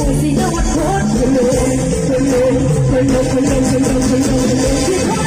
Oh, see, no one caught you. Señor, Señor, Señor,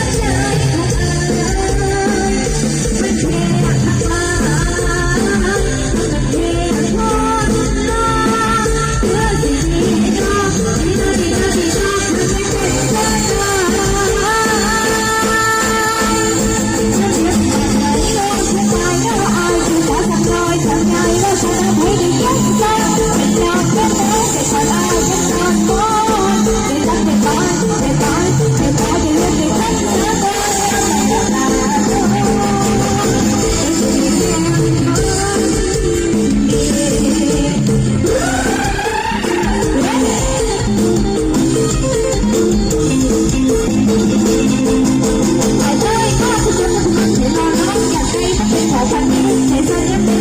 Thank you.